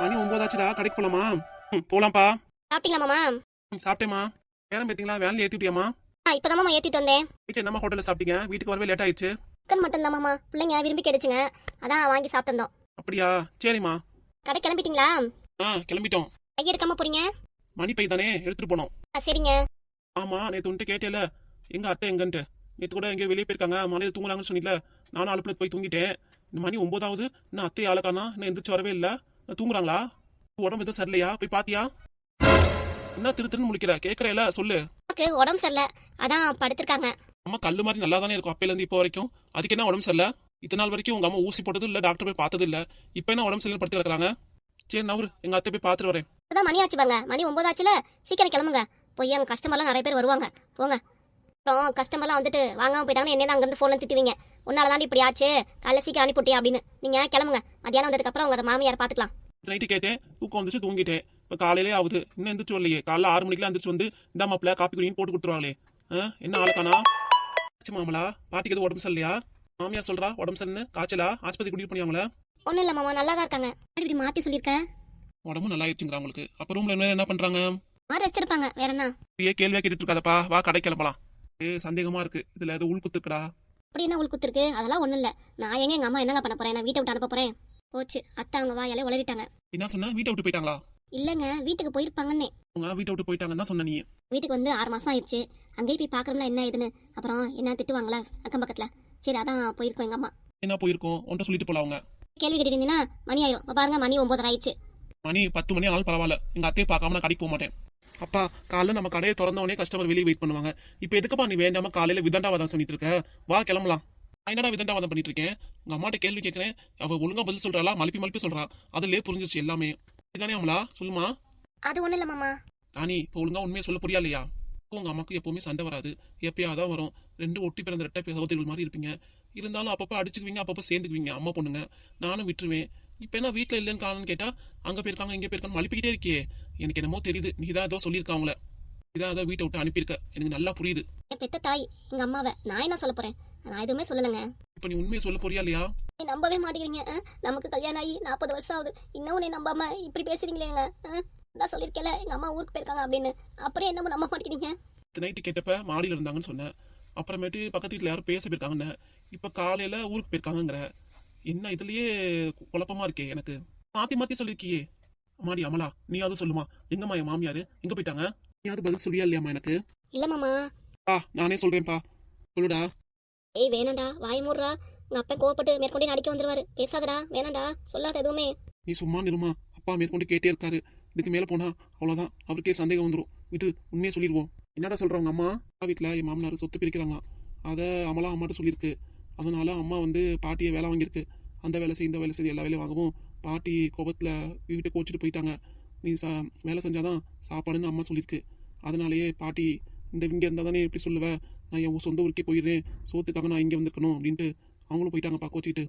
மணி ஒன்பதாச்சுடா கடைக்கு போலாமா? ம், போலாம்ப்பா. சாப்பிட்டீங்களா மாமா? ம், சாப்பிட்டேம்மா. பேரம் பேத்திங்களா வேலையில் ஏற்றிட்டியாம்மா ஆ இப்பதான் மாமா ஏத்திட்டு வந்தேன். வீட்டில் என்னம்மா ஹோட்டலில் சாப்பிட்டீங்க? வீட்டுக்கு வரவே லேட் ஆயிடுச்சு. சிக்கன் மட்டும் தான் மாமா. பிள்ளைங்க விரும்பி கிடைச்சுங்க அதான் வாங்கி சாப்பிட்டு அப்படியா? சரிம்மா. கடை கிளம்பிட்டீங்களா? ஆ கிளம்பிட்டோம். ஐயா இருக்காம போறீங்க? மணி பை தானே? எடுத்துட்டு போனோம். ஆ சரிங்க. ஆமா நேற்று உன்ட்டு கேட்டேல எங்க அத்தை எங்கன்ட்டு. நேற்று கூட எங்கேயோ வெளியே போயிருக்காங்க. மலையில் தூங்குறாங்கன்னு சொன்னில நானும் அலுப்புல போய் தூங்கிட்டேன். இந்த மணி ஒன்பதாவது. இன்னும் அத்தை ஆளக்கானா இன்னும் எந்திரிச்சு வரவே இல்லை. தூங்குறாங்களா? உடம்பு எதுவும் சரியில்லையா? போய் பாத்தியா? என்ன திரு திருன்னு முழிக்கிற? கேட்கறேல சொல்லு. உடம்பு சரியில்லை. அதான் படுத்திருக்காங்க. அம்மா கல்லு மாதிரி நல்லா தானே இருக்கும். அப்பையில இருந்து இப்போ வரைக்கும். அதுக்கு என்ன உடம்பு சரியில்லை? இத்தனை நாள் வரைக்கும் உங்க அம்மா ஊசி போட்டதும் இல்ல டாக்டர் போய் பார்த்தது இல்ல இப்போ என்ன உடம்பு சரியில்லை படுத்து கிடக்குறாங்க? சரி நவரு எங்க அத்தை போய் பார்த்துட்டு வரேன். இப்பதான் மணி ஆச்சு பாங்க மணி ஒன்பதாச்சுல சீக்கிரம் கிளம்புங்க. போய் அங்க கஸ்டமர்லாம் நிறைய பேர் வருவாங்க. போங்க. அப்புறம் கஸ்டமர்லாம் வந்துட்டு வாங்காம போயிட்டாங்கன்னா என்ன அங்கிருந்து ஃபோன்ல திட்டுவீங்க. உன்னால தாண்டி இப்படி ஆச்சு. காலைல சீக்கிரம் அனுப்பிவிட்டியா? அப்படின்னு. நீங்க கிளம்புங்க. மத்தியானம் வந்ததுக்கு அப்புறம் உங்க மாமியார் பாத்துக்கலாம். நைட்டு கேட்டேன். தூக்கம் வந்துச்சு தூங்கிட்டேன். இப்போ காலையிலே ஆகுது. இன்னும் எந்திரிச்சு வரலையே. காலைல ஆறு மணிக்கெல்லாம் எந்திரிச்சு வந்து இந்த மாப்பிள்ள காப்பி குடின்னு போட்டு கொடுத்துருவாங்களே. என்ன ஆளுக்கானா ஆச்சு மாமலா பாட்டிக்கு எதுவும் உடம்பு சரியில்லையா? மாமியார் சொல்றா உடம்பு சரின்னு காய்ச்சலா? ஆஸ்பத்திரி கூட்டிட்டு போனியாங்களா? ஒண்ணும் இல்ல மாமா நல்லா தான் இருக்காங்க இப்படி மாத்தி சொல்லியிருக்க? உடம்பு நல்லா ஆயிடுச்சுங்கிறா அவங்களுக்கு அப்ப ரூம்ல என்ன என்ன பண்றாங்க? மாதிரி ரெஸ்ட் எடுப்பாங்க வேற என்ன? ஏ கேள்வியா கேட்டுட்டு இருக்காதப்பா. வா கடை கிளம்பலாம். ஏ சந்தேகமா இருக்கு. இதுல ஏதோ உள் குத்துக்குடா. அப்படி என்ன உள் குத்துருக்கு? அதெல்லாம் ஒண்ணும் இல்ல. நான் எங்க எங்க அம்மா என்னங்க பண்ண போறேன்? நான் வீட்டை விட்டு அனுப்ப போறேன். போச்சு. அத்தை அவங்க வாயாலே உளறிட்டாங்க. என்ன சொன்ன? வீட்டை விட்டு போயிட்டாங்களா? இல்லங்க வீட்டுக்கு போயிருப்பாங்கன்னே. உங்க வீட்டை விட்டு போயிட்டாங்கன்னு தான் சொன்ன நீ. வீட்டுக்கு வந்து ஆறு மாசம் ஆயிடுச்சு. அங்கேயே போய் பாக்குறோம்ல என்ன ஏதுன்னு. அப்புறம் என்ன திட்டுவாங்களா அக்கம் பக்கத்துல? சரி அதான் போயிருக்கோம் எங்க அம்மா. என்ன போயிருக்கோம்? உன்ட்ட சொல்லிட்டு போல அவங்க. கேள்வி கேட்டிருந்தீங்கன்னா மணி ஆயிரும். பாருங்க மணி ஒன்பதரை ஆயிடுச்சு. மணி பத்து மணி ஆனாலும் பரவாயில்ல. எங்க அத்தையை பார்க்காம நான் கடைக்கு போக மாட்டேன். அப்பா காலைல நம்ம கடையை திறந்த உடனே கஸ்டமர் வெளியே வெயிட் பண்ணுவாங்க. இப்போ எதுக்குப்பா நீ வேண்டாம காலையில விதண்டாவாதம் சொல்லிட்டு இருக்க வா கிளம்பலாம். என்னடா விதண்டாவாதம் பண்ணிட்டு இருக்கேன் உங்க அம்மாட்ட கேள்வி கேட்கறேன் அவ ஒழுங்கா பதில் சொல்றாளா? மலுப்பி மலுப்பி சொல்றா. அதுலயே புரிஞ்சிருச்சு எல்லாமே. இதுதானே அமலா? சொல்லுமா? அது ஒண்ணும் இல்ல மாமா. ராணி இப்போ ஒழுங்கா உண்மையை சொல்ல புரியா இல்லையா? உங்க அம்மாக்கு எப்பவுமே சண்டை வராது. எப்பயாதான் வரும். ரெண்டு ஒட்டி பிறந்த ரெட்டை சகோதரிகள் மாதிரி இருப்பீங்க. இருந்தாலும் அப்பப்போ அடிச்சுக்குவீங்க அப்பப்போ சேர்ந்துக்குவீங்க அம்மா பொண்ணுங்க. நானும் விட்டுருவேன். இப்போ என்ன வீட்டில் இல்லைன்னு காரணம்னு கேட்டா அங்க போயிருக்காங்க இங்க போயிருக்காங்க மழுப்பிக்கிட்டே இருக்கியே. எனக்கு என்னமோ தெரியுது. நீ தான் ஏதோ சொல்லியிருக்க அவங்கள. இதான் ஏதோ வீட்டை விட்டு அனுப்பியிருக்க. எனக்கு நல்லா புரியுது. என் பெத்த தாய் எங்க அம்மாவை நான் என்ன சொல்ல போறேன்? நான் எதுவுமே சொல்லலைங்க. இப்போ நீ உண்மையை சொல்ல போறியா இல்லையா? நீ நம்பவே மாட்டேங்கிறீங்க? நமக்கு கல்யாணம் ஆகி நாற்பது வருஷம் ஆகுது. இன்னும் நீ நம்பாம இப்படி பேசுறீங்களேங்க ஆ? அதான் சொல்லியிருக்கல எங்க அம்மா ஊருக்கு போயிருக்காங்க அப்படின்னு. அப்புறம் என்னமோ நம்ப மாட்டேங்கிறீங்க. நைட்டு கேட்டப்ப மாடியில் இருந்தாங்கன்னு சொன்னேன். அப்புறமேட்டு பக்கத்து வீட்டில் யாரும் பேச போயிருக்காங்கன்னு. இப்போ காலையில் ஊருக்கு போயிருக்காங்கங்கிற. என்ன இதுலயே குழப்பமா இருக்கே எனக்கு. மாத்தி மாத்தி சொல்லியிருக்கியே அம்மாடி அமலா நீயாவது சொல்லுமா. எங்கம்மா என் மாமியார்? எங்க போயிட்டாங்க? நீயாவது பதில் சொல்லியா இல்லையாம்மா எனக்கு? இல்ல மாமா. பா நானே சொல்றேன்ப்பா. சொல்லுடா. ஏய் வேணாண்டா. வாய் மூடுறா. உங்க அப்பா கோவப்பட்டு மேற்கொண்டு அடிக்க வந்துருவாரு. பேசாதடா. வேணாண்டா. சொல்லாத எதுவுமே. நீ சும்மா நிறுமா அப்பா மேற்கொண்டு கேட்டே இருக்காரு. இதுக்கு மேல போனா அவ்வளவுதான். அவருக்கே சந்தேகம் வந்துடும் விட்டு உண்மையை சொல்லிடுவோம் என்னடா சொல்றவங்க அம்மா? வீட்டில் என் மாமனார் சொத்து பிரிக்கிறாங்களாம். அதை அமலா அம்மாட்ட சொல்லியிருக்கு. அதனால் அம்மா வந்து பாட்டியை வேலை வாங்கியிருக்கு. அந்த வேலை செய் இந்த வேலை செய்து எல்லா வேலையும் வாங்கவும் பாட்டி கோபத்தில் வீட்டுக்கு கோச்சிட்டு போயிட்டாங்க. நீ சா வேலை செஞ்சால் தான் சாப்பாடுன்னு அம்மா சொல்லியிருக்கு. அதனாலேயே பாட்டி இந்த இங்கே இருந்தால் தானே எப்படி சொல்லுவ? நான் என் சொந்த ஊருக்கே போயிடுறேன். சோத்துக்காக நான் இங்கே வந்திருக்கணும் அப்படின்ட்டு அவங்களும் போயிட்டாங்கப்பா கோச்சிக்கிட்டு.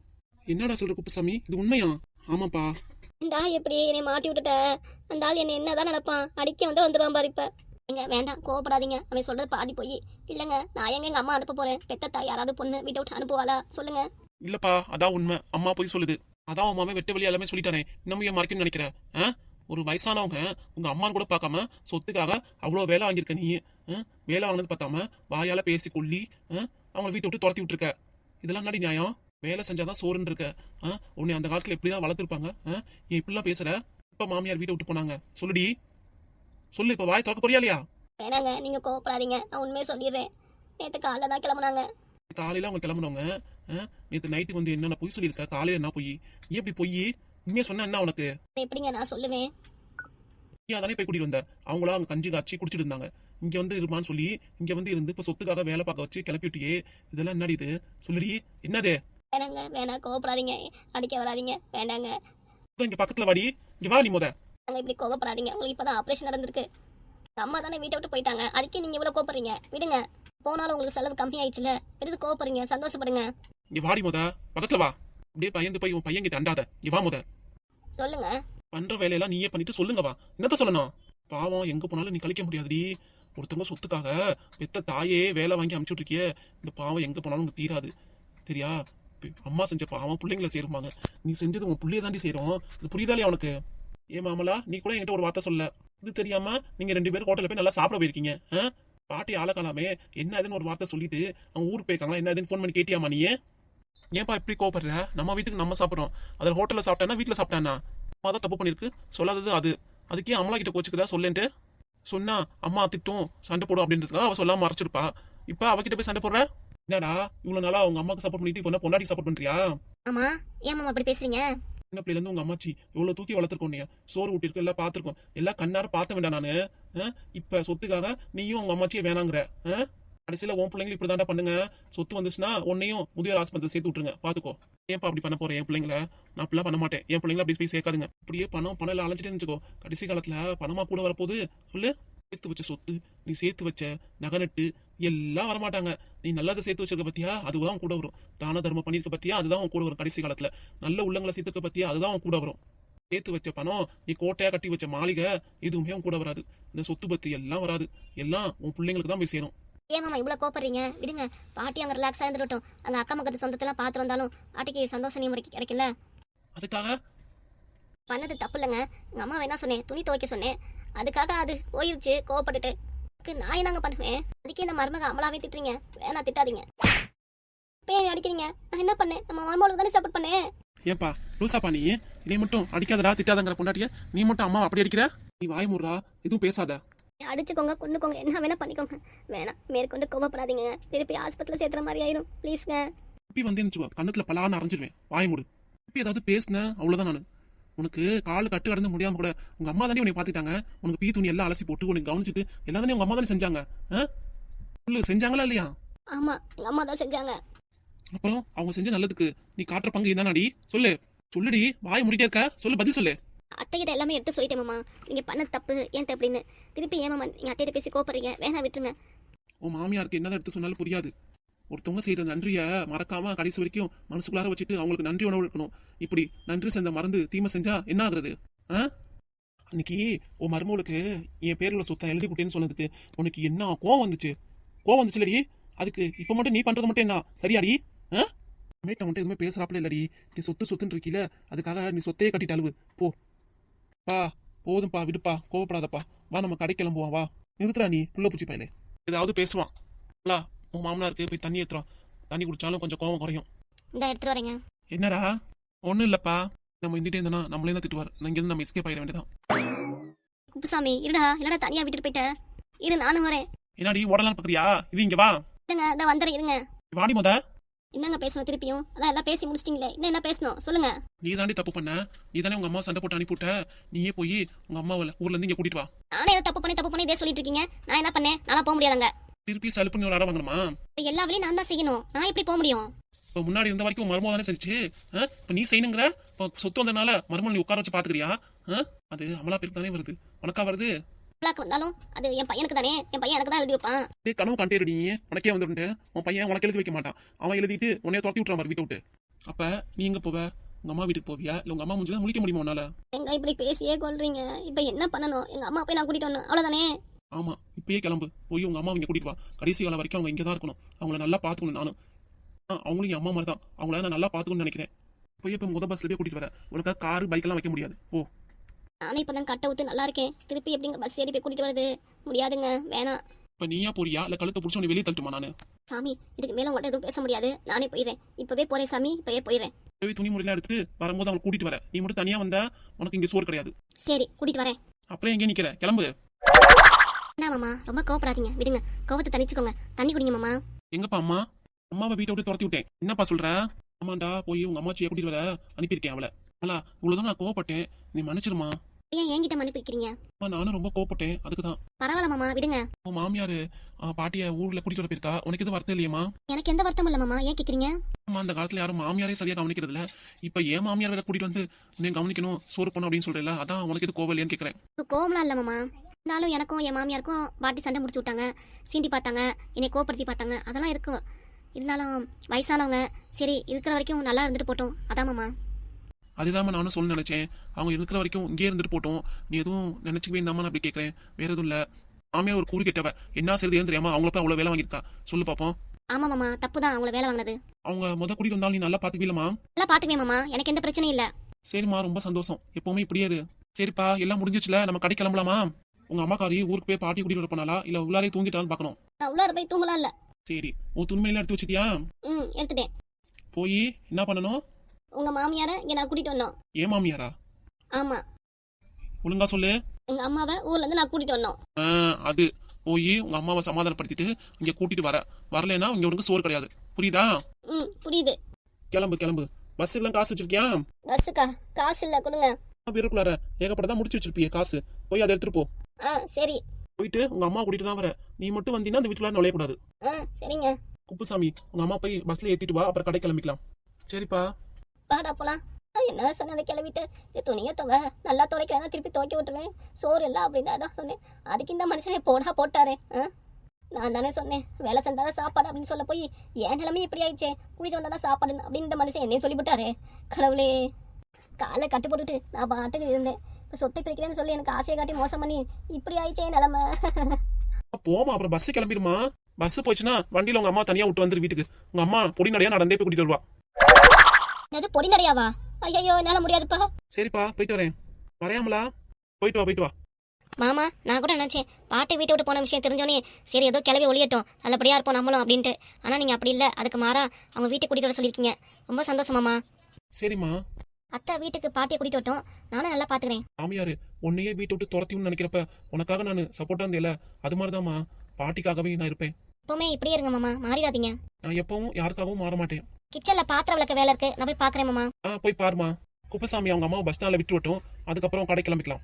என்னடா சொல்கிற குப்புசாமி? இது உண்மையா? ஆமாப்பா. இந்த ஆள் எப்படி என்னை மாட்டி விட்டுட்ட. அந்த ஆள் என்னை என்னதான் நினைப்பான்? அடிக்க வந்து வந்துடுவான் பாரு இப்போ. எங்க வேண்டாம் கோவப்படாதீங்க. அவன் சொல்றது பாதி போய். இல்லைங்க நான் எங்க எங்க அம்மா அனுப்ப போறேன். பெத்த தாய் யாராவது பொண்ணு வீட்டை விட்டு அனுப்புவாளா? சொல்லுங்க. இல்லப்பா அதான் உண்மை. அம்மா போய் சொல்லுது. அதான் உன் மாமே வெட்ட வெளியே எல்லாமே சொல்லிட்டானே. இன்னமும் ஏன் மறைக்கணும்னு நினைக்கிற? ஒரு வயசானவங்க உங்க அம்மான்னு கூட பார்க்காம சொத்துக்காக அவ்வளோ வேலை வாங்கியிருக்க நீ. வேலை வாங்கினது பார்த்தாம வாயால பேசி கொல்லி ஆ? அவங்கள வீட்டை விட்டு துரத்தி விட்டுருக்க. இதெல்லாம் நடி நியாயம்? வேலை செஞ்சாதான் சோறுன்னு இருக்க. உன்னை அந்த காலத்துல எப்படிதான் வளர்த்துருப்பாங்க? ஏன் இப்படிலாம் பேசுற? இப்ப மாமியார் வீட்டை விட்டு போனாங்க. சொல்லுடி. சொல்லு இப்ப வாய் திறக்க போறியா இல்லையா? வேணாங்க நீங்க கோவப்படாதீங்க. நான் உண்மையை சொல்லிடுறேன். நேற்று காலைல தான் கிளம்புனாங்க. காலையில அவங்க கிளம்புனவங்க நேற்று நைட்டு வந்து என்னென்ன பொய் சொல்லியிருக்க? காலையில என்ன பொய்? ஏன் இப்படி பொய்? உண்மையா சொன்னா என்ன உனக்கு? எப்படிங்க நான் சொல்லுவேன்? நீ அதானே போய் கூட்டிட்டு வந்த? அவங்களா அங்க கஞ்சி காய்ச்சி குடிச்சிட்டு இருந்தாங்க. இங்க வந்து இருமான்னு சொல்லி இங்க வந்து இருந்து இப்ப சொத்துக்காக வேலை பார்க்க வச்சு கிளப்பி விட்டியே இதெல்லாம் என்னடி இது? சொல்லுடி என்னது? வேணாங்க வேணாம் கோவப்படாதீங்க. அடிக்க வராதீங்க. வேண்டாங்க. இங்க பக்கத்துல வாடி. இங்க வா நீ முத. நாங்க இப்படி கோவப்படாதீங்க. உங்களுக்கு இப்பதான் ஆபரேஷன் நடந்திருக்கு. அம்மா தானே வீட்டை விட்டு போயிட்டாங்க. அதுக்கே நீங்க இவ்வளவு கோவப்படுறீங்க. விடுங்க. போனாலும் உங்களுக்கு செலவு கம்மி ஆயிடுச்சுல. எதுக்கு கோவப்படுறீங்க. சந்தோஷப்படுங்க. இங்க வாடி முத. பக்கத்துல வா. அப்படியே பயந்து போய் உன் பையன் கிட்ட அண்டாத. இங்க வா முத. சொல்லுங்க. பண்ற வேலையெல்லாம் நீயே பண்ணிட்டு சொல்லுங்க வா. என்னத்த சொல்லணும்? பாவம் எங்க போனாலும் நீ கழிக்க முடியாதுடி. ஒருத்தவங்க சொத்துக்காக பெத்த தாயே வேலை வாங்கி அமுச்சுட்டு இருக்கியே இந்த பாவம் எங்க போனாலும் தீராது. இப்ப அம்மா செஞ்ச பாவம் பிள்ளைங்கள சேருவாங்க நீ செஞ்சது உன் புள்ளைய தாண்டி சேரும். இது புரியுதாலே அவனுக்கு ஏன் மாமலா நீ கூட என்கிட்ட ஒரு வார்த்தை சொல்ல. இது தெரியாம நீங்க ரெண்டு பேரும் ஹோட்டல்ல போய் நல்லா சாப்பிட போயிருக்கீங்க பாட்டி ஆளக்கலாமே என்ன இதுன்னு ஒரு வார்த்தை சொல்லிட்டு அவங்க ஊருக்கு போயிருக்காங்களா என்ன ஏதுன்னு ஃபோன் பண்ணி கேட்டியாமா நீ? ஏன்பா இப்படி கோபப்படுற நம்ம வீட்டுக்கு நம்ம சாப்பிட்றோம். அதில் ஹோட்டலில் சாப்பிட்டானா வீட்டில் சாப்பிட்டானா? அம்மா தான் தப்பு பண்ணிருக்கு சொல்லாதது அது. அதுக்கே அம்மா கிட்ட கோச்சுக்குதா? சொல்லேன்ட்டு. சொன்னா அம்மா திட்டும் சண்டை போடும் அப்படின்றதுக்காக அவ சொல்லாமல் மறைச்சிருப்பா. இப்போ அவகிட்ட போய் சண்டை போடுற? என்னடா இவ்வளோ நாளாக அவங்க அம்மாவுக்கு சப்போர்ட் பண்ணிட்டு இப்போ பொண்ணாடி சப்போர்ட் பண்ணுறியா ஆமா ஏன் மாமா அப்படி பேசுறீங்க? சின்ன பிள்ளைல இருந்து உங்க அம்மாச்சி இவ்வளோ தூக்கி வளர்த்துருக்கோம் நீ சோறு ஊட்டிருக்கோம் எல்லாம் பார்த்துருக்கோம். எல்லாம் கண்ணார பார்த்த வேண்டாம் நானு. இப்போ இப்ப சொத்துக்காக நீயும் உங்க அம்மாச்சியே வேணாங்கிற. ஆ? கடைசியில உன் பிள்ளைங்களும் இப்படி பண்ணுங்க. சொத்து வந்துச்சுன்னா உன்னையும் முதியோர் ஆஸ்பத்திரி சேர்த்து விட்டுருங்க. பாத்துக்கோ ஏன்ப்பா அப்படி பண்ண போறேன் என் பிள்ளைங்கள? நான் அப்படிலாம் பண்ண மாட்டேன். என் பிள்ளைங்கள அப்படி போய் சேர்க்காதுங்க. அப்படியே பணம் பணம் எல்லாம் அலைஞ்சிட்டே இருந்துச்சுக்கோ கடைசி காலத்துல பணமா கூட வரப்போகுது. சொல்லு. சேர்த்து வச்ச சொத்து நீ சேர்த்து வச்ச நகநட்டு எல்லாம் வரமாட்டாங்க. நீ நல்லதை சேர்த்து வச்சிருக்க பத்தியா? அதுதான் கூட வரும். தான தர்மம் பண்ணிருக்க பத்தியா? அதுதான் உன் கூட வரும். கடைசி காலத்துல. நல்ல உள்ளங்களை சேர்த்துக்க பத்தியா? அதுதான் உன் கூட வரும். சேர்த்து வச்ச பணம் நீ கோட்டையா கட்டி வச்ச மாளிகை எதுவுமே கூட வராது. இந்த சொத்து பத்தி எல்லாம் வராது. எல்லாம் உன் பிள்ளைங்களுக்கு தான் போய் சேரும். ஏன் மாமா இவ்வளோ கோப்படுறீங்க விடுங்க. பாட்டி அங்கே ரிலாக்ஸாக இருந்துட்டோம் அங்கே அக்கா மக்கத்து சொந்தத்தெல்லாம் பார்த்து வந்தாலும் பாட்டிக்கு சந்தோஷம் நிம்மதி கிடைக்கல. அதுக்காக பண்ணது தப்பு இல்லைங்க எங்கள் அம்மா என்ன சொன்னேன்? துணி துவைக்க சொன்னேன். அதுக்காக அது போயிருச்சு. கோவப்பட்டுட்டு அதுக்கு நான் என்னங்க பண்ணுவேன்? அதுக்கே இந்த மருமக அமலாவே திட்டுறீங்க. வேணா திட்டாதீங்க. பேர் அடிக்கிறீங்க? நான் என்ன பண்ணேன்? நம்ம மருமகளுக்கு தானே சப்போர்ட் பண்ணேன். ஏன்பா லூசாப்பா நீ. நீ மட்டும் அடிக்காதடா திட்டாதங்கிற பொண்டாட்டிய. நீ மட்டும் அம்மா அப்படி அடிக்கிற? நீ வாய் மூடுறா எதுவும் பேசாத. அடிச்சுக்கோங்க கொண்டுக்கோங்க என்ன வேணா பண்ணிக்கோங்க. வேணாம் மேற்கொண்டு கோவப்படாதீங்க. திருப்பி ஆஸ்பத்திரியில் சேர்த்துற மாதிரி ஆயிரும். ப்ளீஸ்ங்க திருப்பி வந்து கண்ணத்துல பலான்னு அரைஞ்சிடுவேன் வாய் மூடு. திருப்பி ஏதாவது பேசுனேன் அவ்வளவுதான் நான். உனக்கு கால் கட்டு கடந்து முடியாம கூட உங்க அம்மா தானே உன்னை பாத்துட்டாங்க உனக்கு பீ துணி எல்லாம் அலசி போட்டு உனக்கு கவனிச்சிட்டு எல்லாம் தானே உங்க அம்மா தானே செஞ்சாங்க. செஞ்சாங்களா இல்லையா? ஆமாம் எங்கள் அம்மா தான் செஞ்சாங்க. அப்புறம் அவங்க செஞ்ச நல்லதுக்கு நீ காட்டுற பங்கு இதானாடி? சொல்லு. சொல்லுடி வாய் முடிட்டே இருக்க. சொல்லு பதில் சொல்லு. அத்தைகிட்ட எல்லாமே எடுத்து சொல்லிட்டேன் மாமா. நீங்கள் பண்ணது தப்பு ஏன் தப்பு அப்படின்னு. திருப்பி ஏன் மாமா நீங்கள் அத்தைகிட்ட பேசி கோப்படுறீங்க வேணா விட்டுருங்க. உன் மாமியாருக்கு என்னதான் எடுத்து சொன்னாலும் புரியாது. ஒருத்தவங்க செய்யற நன்றியை மறக்காம கடைசி வரைக்கும் மனசுக்குள்ளார வச்சுட்டு அவங்களுக்கு நன்றி உணவு இருக்கணும் இப்படி நன்றி செஞ்ச மறந்து தீமை செஞ்சா என்ன ஆகுறது? ஆ? அன்னைக்கு உன் மருமகளுக்கு என் பேரில் சொத்தை எழுதி கொடுத்தேன்னு சொன்னதுக்கு உனக்கு என்ன கோவம் வந்துச்சு? கோவம் வந்துச்சுலடி. அதுக்கு இப்போ மட்டும் நீ பண்ணுறது மட்டும் என்ன? சரியாடி? ஆ? மேட்டை மட்டும் எதுவுமே பேசுறாப்புல இல்லடி. நீ சொத்து சொத்துன்னு இருக்கீல அதுக்காக நீ சொத்தையே கட்டிட்டு அழுவு. போ. பா போதும்பா விடுப்பா கோவப்படாதப்பா. வா நம்ம கடை கிளம்புவோம் வா. நிறுத்துறா நீ புள்ள பூச்சி பையலே ஏதாவது பேசுவான். லா உன் மாமனாருக்கு போய் தண்ணி எடுத்துறான் தண்ணி குடிச்சாலும் கொஞ்சம் கோவம் குறையும். இந்த எடுத்துட்டு வரேங்க. என்னடா? ஒன்றும் இல்லப்பா. நம்ம இருந்துட்டே இருந்தோம்னா நம்மளே தான் திட்டுவார். நான் இங்கேருந்து நம்ம எஸ்கேப் ஆயிட வேண்டியதான் குப்புசாமி இருடா. இல்லடா தனியாக விட்டுட்டு போயிட்ட? இரு நானும் வரேன். என்னடி ஓடலாம் பார்க்குறியா இது இங்க வா. இல்லைங்க இதை வந்துடுறேன் இருங்க. வாடி முத. என்னங்க பேசணும் திருப்பியும்? அதான் எல்லாம் பேசி முடிச்சிட்டிங்களே. இன்னும் என்ன பேசணும்? சொல்லுங்க. நீ தாண்டி தப்பு பண்ண. நீ தானே உங்க அம்மா சண்டை போட்டு அனுப்பிவிட்ட. நீயே போய் உங்க அம்மாவை ஊர்ல இருந்து இங்க கூட்டிட்டு வா. நானே ஏதோ தப்பு பண்ணி தப்பு பண்ணி இதே சொல்லிட்டு இருக்கீங்க. நான் என்ன பண்ணேன்? நான் போக முடியாதுங்க. திருப்பி சலுப்பு நீ அரை வாங்கணுமா? எல்லா வேலையும் நான் தான் செய்யணும். நான் எப்படி போக முடியும்? இப்போ முன்னாடி இருந்த வரைக்கும் மருமக தானே செஞ்சு இப்போ நீ செய்யணுங்கிற? இப்போ சொத்து வந்ததுனால மருமகள் நீ உட்கார வச்சு பாத்துக்கிறியா? அது அமலா பேருக்கு தானே வருது. உனக்கா வருது? பிளாக் வந்தாலும் அது என் பையனுக்கு தானே. என் பையன் எனக்கு தான் எழுதி வைப்பான். டேய் கனவு கண்டே நீ உனக்கே வந்துட்டு உன் பையன் உனக்கு எழுதி வைக்க மாட்டான். அவன் எழுதிட்டு உன்னைய துரத்தி விட்டுறான் வீட்டை விட்டு. அப்ப நீ எங்க போவ? உங்க அம்மா வீட்டுக்கு போவியா? இல்ல உங்க அம்மா முடிஞ்சா முழிக்க முடியுமா உன்னால? எங்க இப்படி பேசியே கொள்றீங்க? இப்போ என்ன பண்ணணும்? எங்க அம்மா போய் நான் கூட்டிட்டு வரணும். அவ்வளவுதானே? ஆமா. இப்பயே கிளம்பு. போய் உங்க அம்மா இங்க கூட்டிட்டு வா. கடைசி காலம் வரைக்கும் அவங்க இங்க தான் இருக்கணும். அவங்கள நல்லா பாத்துக்கணும் நானும். அவங்களும் என் அம்மா மாதிரி தான் அவங்கள நான் நல்லா பாத்துக்கணும்னு நினைக்கிறேன். போய் இப்ப முத பஸ்ல போய் கூட்டிட்டு வரேன் உனக்கு கார் பைக் எல்லாம் வைக்க முடியாது. ஓ நானே இப்போ தான் கட்ட ஊத்து நல்லா இருக்கேன். திருப்பி எப்படிங்க பஸ் ஏறி போய் கூட்டிட்டு வருது முடியாதுங்க. வேணாம். இப்ப நீயா போறியா? இல்ல கழுத்தை புடிச்சு உன்னை வெளியே தள்ளுமா நானு? சாமி இதுக்கு மேல உங்கள்கிட்ட எதுவும் பேச முடியாது. நானே போயிடுறேன். இப்பவே போறேன் சாமி. இப்பவே போயிடுறேன். போய் துணி முறையெல்லாம் எடுத்துட்டு வரும்போது அவங்களை கூட்டிட்டு வர. நீ மட்டும் தனியா வந்தா உனக்கு இங்க சோறு கிடையாது. சரி கூட்டிட்டு வரேன். அப்புறம் எங்கே நிக்கிற? கிளம்பு. என்ன மாமா? ரொம்ப கோவப்படாதீங்க. விடுங்க. கோவத்தை தணிச்சுக்கோங்க. தண்ணி குடிங்க மாமா. எங்கப்பா அம்மா? அம்மாவை வீட்டை விட்டு துரத்தி விட்டேன். என்னப்பா சொல்ற? ஆமாண்டா போய் உங்க அம்மாச்சியை கூட்டிட்டு வர அனுப்பியிருக்கேன் அவளை. அவளா இவ்வளவுதான் நான் கோவப்பட்டேன். நீ மன்னிச்சிருமா? ஏன் என்கிட்ட மன்னிப்பு வைக்கிறீங்க அம்மா நானும் ரொம்ப கோவப்பட்டேன். அதுக்கு தான் பரவாயில்ல மாமா. விடுங்க. உன் மாமியாரு பாட்டிய ஊர்ல கூட்டிட்டு போயிருக்கா? உனக்கு எதுவும் வருத்தம் இல்லையம்மா? எனக்கு எந்த வருத்தமும் இல்ல மாமா. ஏன் கேக்குறீங்க? அம்மா அந்த காலத்துல யாரும் மாமியாரே சரியா கவனிக்கிறது இல்ல இப்ப ஏன் மாமியார் வேற கூட்டிட்டு வந்து நீ கவனிக்கணும் சோறு பண்ணணும் அப்படின்னு சொல்றல அதான் உனக்கு எது கோவம் இல்லையான்னு கேக்குறேன். கோவம்லாம் இல்ல மாமா. இருந்தாலும் எனக்கும் என் மாமியாருக்கும் பாட்டி சண்டை முடிச்சு விட்டாங்க. சீண்டி பார்த்தாங்க என்னை கோவப்படுத்தி பார்த்தாங்க. அதெல்லாம் இருக்கும் இருந்தாலும் வயசானவங்க சரி இருக்கிற வரைக்கும் நல்லா இருந்துட்டு போட்டோம். அதான் மாமா. அதுதான் நானும் சொல்ல நினைச்சேன். அவங்க இருக்கிற வரைக்கும் இங்கே இருந்துட்டு போட்டோம். நீ எதுவும் நினைச்சுக்கவே இந்தாம நான் அப்படி கேட்கறேன் வேற எதுவும் இல்ல. மாமியார் ஒரு கூறு கெட்டவ என்ன செய்யுது ஏன் தெரியாம அவங்கள போய் அவ்வளவு வேலை வாங்கிருக்கா சொல்லு பாப்போம். ஆமா மாமா தப்பு தான் அவங்கள வேலை வாங்கினது. அவங்க முத கூட்டிட்டு வந்தாலும் நீ நல்லா பாத்துக்கலாமா நல்லா பாத்துக்குவேன் மாமா. எனக்கு எந்த பிரச்சனையும் இல்ல. சரிம்மா ரொம்ப சந்தோஷம். எப்பவுமே இப்படியே இரு. சரிப்பா எல்லாம் முடிஞ்சிச்சுல. நம்ம கடை கிளம்பலாமா? உங்க அம்மாக்காரி ஊருக்கு போய் பாட்டி கூட்டிட்டு போனாலா இல்ல உள்ளாரே தூங்கிட்டான்னு பார்க்கணும். நான் உள்ளார போய் தூங்கலாம் இல்ல. சரி உன் துணிமணிலாம் எடுத்து வச்சிட்டியா? ம் எடுத்துட்டேன். போய் என்ன பண்ணணும்? உங்க மாமியாரை இங்க நான் கூட்டிட்டு வந்தோம் ஏன் மாமியாரா? ஆமா. ஒழுங்கா சொல்லு. எங்க அம்மாவை ஊர்ல இருந்து நான் கூட்டிட்டு வந்தோம் ஆ, அது. போய் உங்க அம்மாவை சமாதானப்படுத்திட்டு இங்க கூட்டிட்டு வர. வரலைன்னா இங்க உனக்கு சோறு கிடையாது. புரியுதா? ம் புரியுது. கிளம்பு கிளம்பு. பஸ் எல்லாம் காசு வச்சிருக்கியா? பஸ்ஸுக்கா? காசு இல்ல கொடுங்க. வீருக்குள்ளார ஏகப்பட்டதா முடிச்சு வச்சிருப்பியே காசு. போய் அதை எடுத்துட்டு போ. ஆ சரி. போயிட்டு உங்க அம்மா கூட்டிட்டு தான் வர நீ மட்டும் வந்தீங்கன்னா அந்த வீட்டுல நுழையக்கூடாது ஆ சரிங்க. குப்புசாமி உங்க அம்மா போய் பஸ்ல ஏத்திட்டு வா அப்புறம் கடை கிளம்பிக்கலாம். சரிப்பா. வாடா போலாம். என்ன சொன்னேன் அதை கிளவிட்டு இது துணியை துவ நல்லா துவைக்கிறேன் திருப்பி துவைக்க விட்டுருவேன். சோறு இல்லை அப்படின்னு அதான் சொன்னேன். அதுக்கு இந்த மனுஷனே போடா போட்டாரே. நான் தானே சொன்னேன். வேலை செஞ்சாதான் சாப்பாடு அப்படின்னு சொல்ல போய் என் நிலைமை இப்படி ஆயிடுச்சே. குடிச்சு வந்தாதான் சாப்பாடு அப்படின்னு இந்த மனுஷன் என்னையும் சொல்லிவிட்டாரே. கடவுளே. காலை கட்டு போட்டுட்டு நான் பாட்டுக்கு இருந்தேன். சொத்தை பிரிக்கிறேன்னு சொல்லி எனக்கு ஆசையை காட்டி மோசம் பண்ணி இப்படி ஆயிடுச்சே நிலைமை. போமா அப்புறம் பஸ் கிளம்பிடுமா? பஸ் போச்சுன்னா வண்டியில உங்க அம்மா தனியா விட்டு வந்துரு வீட்டுக்கு. உங்க அம்மா பொடி நடையா நடந்தே போய் கூட்டிட்டு வருவா. அது பொடி நடையாவா? ஐயோ என்னால் முடியாதுப்பா. சரிப்பா போயிட்டு வரேன். வரையாமலா? போயிட்டு வா போயிட்டு வா. மாமா நான் கூட நினச்சேன். பாட்டி வீட்டை விட்டு போன விஷயம் தெரிஞ்சோனே சரி ஏதோ கிளவி ஒளியட்டும். நல்லபடியாக இருப்போம் நம்மளும் அப்படின்ட்டு. ஆனால் நீங்கள் அப்படி இல்லை. அதுக்கு மாறா அவங்க வீட்டுக்கு கூட்டிகிட்டு வர சொல்லியிருக்கீங்க. ரொம்ப சந்தோஷமாம்மா சரிம்மா. அத்தை வீட்டுக்கு பாட்டியை கூட்டிகிட்டு வரட்டும். நானும் நல்லா பார்த்துக்கிறேன் மாமியாரு உன்னையே வீட்டை விட்டு துரத்தியும் நினைக்கிறப்ப உனக்காக நான் சப்போர்ட்டா இருந்தேல அது மாதிரிதாம்மா. பாட்டிக்காகவே நான் இருப்பேன். எப்பவுமே இப்படியே இருங்க மாமா. மாறிடாதீங்க. நான் எப்பவும் யாருக்காகவும் மாற மாட்டேன். கிச்சனில் பாத்திரம் விளக்க வேலை இருக்கு. நான் போய் பார்க்குறேன் மாமா. ஆ போய் பாருமா குப்பசாமி அவங்க அம்மாவை பஸ் ஸ்டாண்ட்ல விட்டு விட்டோம் அதுக்கப்புறம் கடை கிளம்பிக்கலாம்.